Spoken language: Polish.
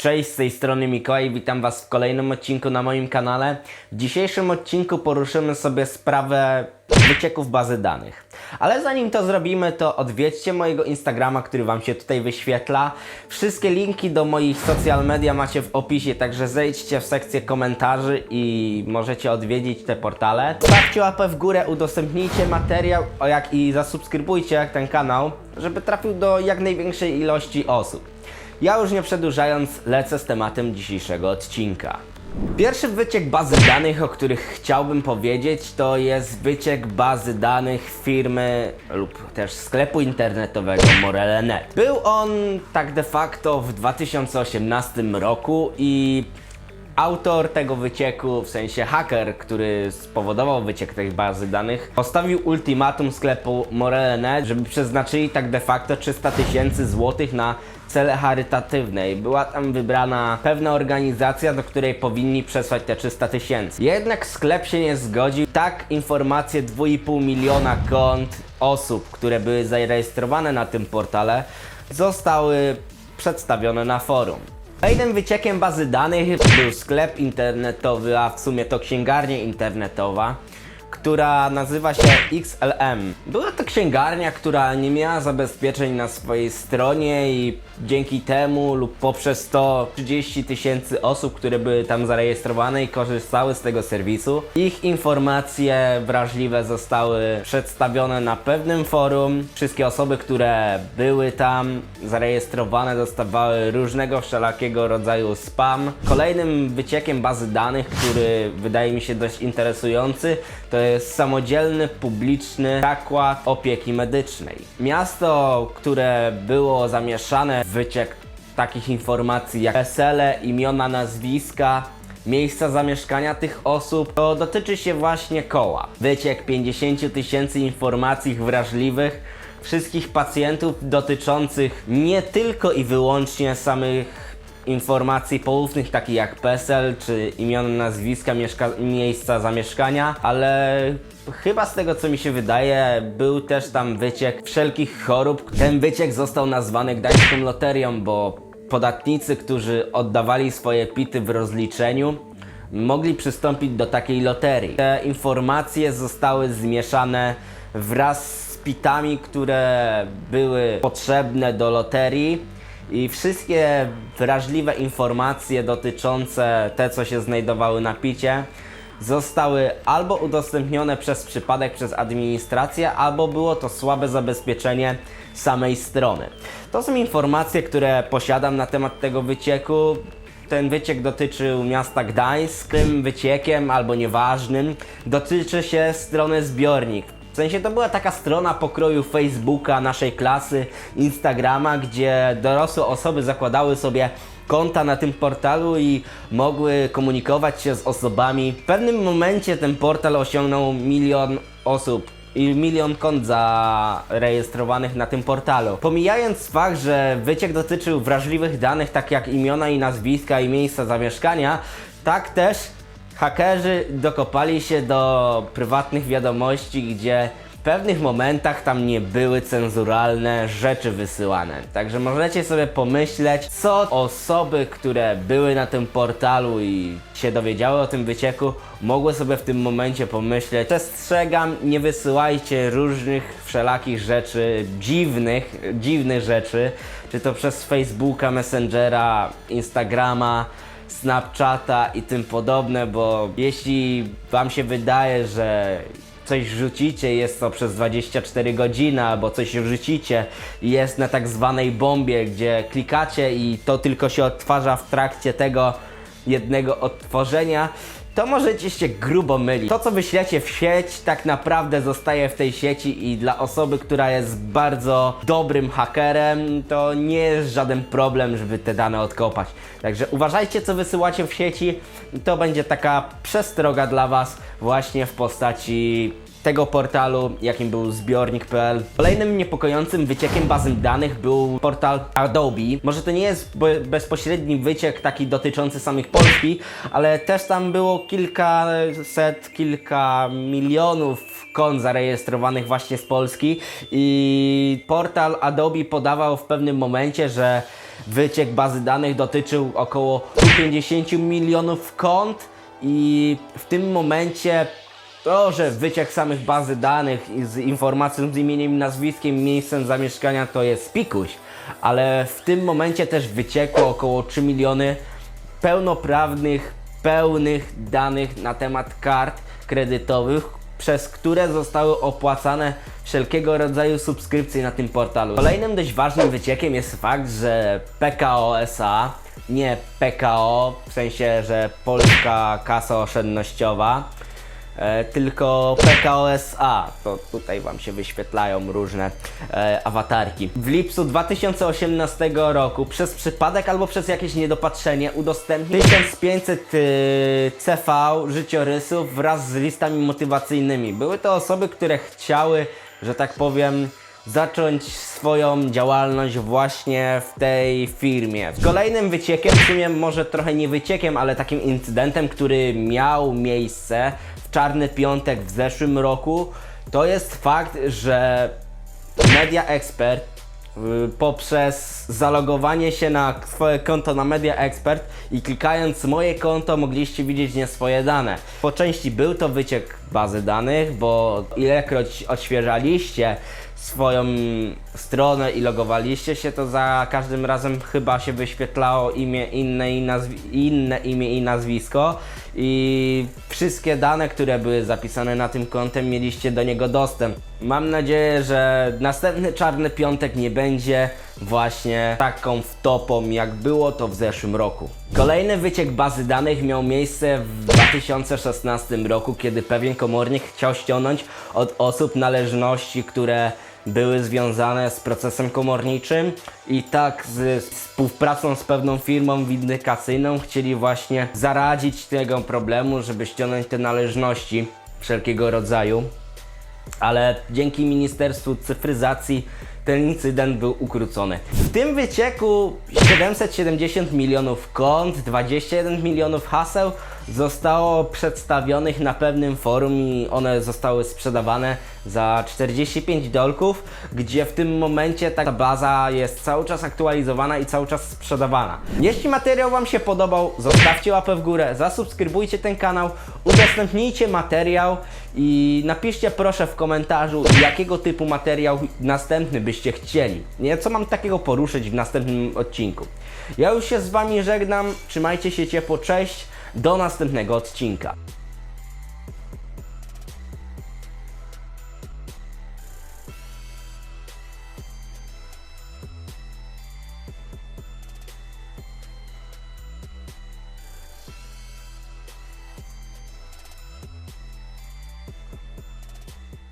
Cześć, z tej strony Mikołaj, witam Was w kolejnym odcinku na moim kanale. W dzisiejszym odcinku poruszymy sobie sprawę wycieków bazy danych. Ale zanim to zrobimy, to odwiedźcie mojego Instagrama, który Wam się tutaj wyświetla. Wszystkie linki do moich social media macie w opisie, także zejdźcie w sekcję komentarzy i możecie odwiedzić te portale. Stawcie łapę w górę, udostępnijcie materiał jak i zasubskrybujcie ten kanał, żeby trafił do jak największej ilości osób. Ja już nie przedłużając, lecę z tematem dzisiejszego odcinka. Pierwszy wyciek bazy danych, o których chciałbym powiedzieć, to jest wyciek bazy danych firmy lub też sklepu internetowego Morele.net. Był on tak de facto w 2018 roku i Autor tego wycieku, w sensie haker, który spowodował wyciek tej bazy danych, postawił ultimatum sklepu Morele.net, żeby przeznaczyli tak de facto 300 tysięcy złotych na cele charytatywne i była tam wybrana pewna organizacja, do której powinni przesłać te 300 tysięcy. Jednak sklep się nie zgodził. Tak informacje 2,5 miliona kont osób, które były zarejestrowane na tym portale, zostały przedstawione na forum. Kolejnym wyciekiem bazy danych był sklep internetowy, a w sumie to księgarnia internetowa, która nazywa się XLM. Była to księgarnia, która nie miała zabezpieczeń na swojej stronie i dzięki temu lub poprzez to 30 tysięcy osób, które były tam zarejestrowane i korzystały z tego serwisu, ich informacje wrażliwe zostały przedstawione na pewnym forum. Wszystkie osoby, które były tam zarejestrowane, dostawały różnego wszelakiego rodzaju spam. Kolejnym wyciekiem bazy danych, który wydaje mi się dość interesujący, to jest samodzielny, publiczny zakład opieki medycznej. Miasto, które było zamieszane w wyciek takich informacji jak wesele, imiona, nazwiska, miejsca zamieszkania tych osób, to dotyczy się właśnie koła. Wyciek 50 000 tysięcy informacji wrażliwych wszystkich pacjentów dotyczących nie tylko i wyłącznie samych informacji poufnych, takich jak PESEL czy imiona, nazwiska, miejsca zamieszkania, ale chyba z tego co mi się wydaje, był też tam wyciek wszelkich chorób. Ten wyciek został nazwany Gdańską Loterią, bo podatnicy, którzy oddawali swoje pity w rozliczeniu, mogli przystąpić do takiej loterii. Te informacje zostały zmieszane wraz z pitami, które były potrzebne do loterii i wszystkie wrażliwe informacje dotyczące te, co się znajdowały na picie, zostały albo udostępnione przez przypadek przez administrację, albo było to słabe zabezpieczenie samej strony. To są informacje, które posiadam na temat tego wycieku. Ten wyciek dotyczył miasta Gdańsk. Tym wyciekiem, albo nieważnym, dotyczy się strony zbiornik. Sensie to była taka strona pokroju Facebooka naszej klasy, Instagrama, gdzie dorosłe osoby zakładały sobie konta na tym portalu i mogły komunikować się z osobami. W pewnym momencie ten portal osiągnął milion osób i milion kont zarejestrowanych na tym portalu. Pomijając fakt, że wyciek dotyczył wrażliwych danych, tak jak imiona i nazwiska i miejsca zamieszkania, tak też hakerzy dokopali się do prywatnych wiadomości, gdzie w pewnych momentach tam nie były cenzuralne rzeczy wysyłane. Także możecie sobie pomyśleć, co osoby, które były na tym portalu i się dowiedziały o tym wycieku, mogły sobie w tym momencie pomyśleć. Przestrzegam, nie wysyłajcie różnych wszelakich rzeczy, dziwnych, dziwnych rzeczy, czy to przez Facebooka, Messengera, Instagrama, Snapchata i tym podobne, bo jeśli Wam się wydaje, że coś rzucicie, jest to przez 24 godziny, albo coś rzucicie i jest na tak zwanej bombie, gdzie klikacie i to tylko się odtwarza w trakcie tego jednego odtworzenia, to możecie się grubo mylić. To, co wyślecie w sieć, tak naprawdę zostaje w tej sieci i dla osoby, która jest bardzo dobrym hakerem, to nie jest żaden problem, żeby te dane odkopać. Także uważajcie, co wysyłacie w sieci. To będzie taka przestroga dla Was właśnie w postaci tego portalu, jakim był zbiornik.pl. Kolejnym niepokojącym wyciekiem bazy danych był portal Adobe. Może to nie jest be bezpośredni wyciek taki dotyczący samych Polski, ale też tam było kilkaset, kilka milionów kont zarejestrowanych właśnie z Polski i portal Adobe podawał w pewnym momencie, że wyciek bazy danych dotyczył około 50 milionów kont i w tym momencie to, że wyciek samych bazy danych z informacją z imieniem, nazwiskiem, miejscem zamieszkania to jest pikuś, ale w tym momencie też wyciekło około 3 miliony pełnoprawnych, pełnych danych na temat kart kredytowych, przez które zostały opłacane wszelkiego rodzaju subskrypcje na tym portalu. Kolejnym dość ważnym wyciekiem jest fakt, że PKO SA, nie PKO, w sensie, że Polska Kasa Oszczędnościowa, e, tylko PKOSA. To tutaj Wam się wyświetlają różne e, awatarki. W lipcu 2018 roku przez przypadek albo przez jakieś niedopatrzenie udostępnił 1500 y, CV życiorysów wraz z listami motywacyjnymi. Były to osoby, które chciały, że tak powiem, zacząć swoją działalność właśnie w tej firmie. Kolejnym wyciekiem, w sumie może trochę nie wyciekiem, ale takim incydentem, który miał miejsce w Czarny Piątek w zeszłym roku, to jest fakt, że Media Expert y, poprzez zalogowanie się na swoje konto na Media Expert i klikając moje konto mogliście widzieć nie swoje dane. Po części był to wyciek bazy danych, bo ilekroć odświeżaliście swoją stronę i logowaliście się, to za każdym razem chyba się wyświetlało imię inne, i nazwi- inne imię i nazwisko i wszystkie dane, które były zapisane na tym kontem mieliście do niego dostęp. Mam nadzieję, że następny czarny piątek nie będzie właśnie taką wtopą jak było to w zeszłym roku. Kolejny wyciek bazy danych miał miejsce w 2016 roku, kiedy pewien komornik chciał ściągnąć od osób należności, które były związane z procesem komorniczym i tak z współpracą z pewną firmą windykacyjną chcieli właśnie zaradzić tego problemu, żeby ściągnąć te należności wszelkiego rodzaju. Ale dzięki Ministerstwu Cyfryzacji ten incydent był ukrócony. W tym wycieku 770 milionów kont, 21 milionów haseł zostało przedstawionych na pewnym forum i one zostały sprzedawane za 45 dolków, gdzie w tym momencie ta baza jest cały czas aktualizowana i cały czas sprzedawana. Jeśli materiał Wam się podobał, zostawcie łapę w górę, zasubskrybujcie ten kanał, udostępnijcie materiał i napiszcie proszę w komentarzu, jakiego typu materiał następny byście chcieli. Nie, co mam takiego poruszyć w następnym odcinku. Ja już się z Wami żegnam, trzymajcie się ciepło, cześć, do następnego odcinka.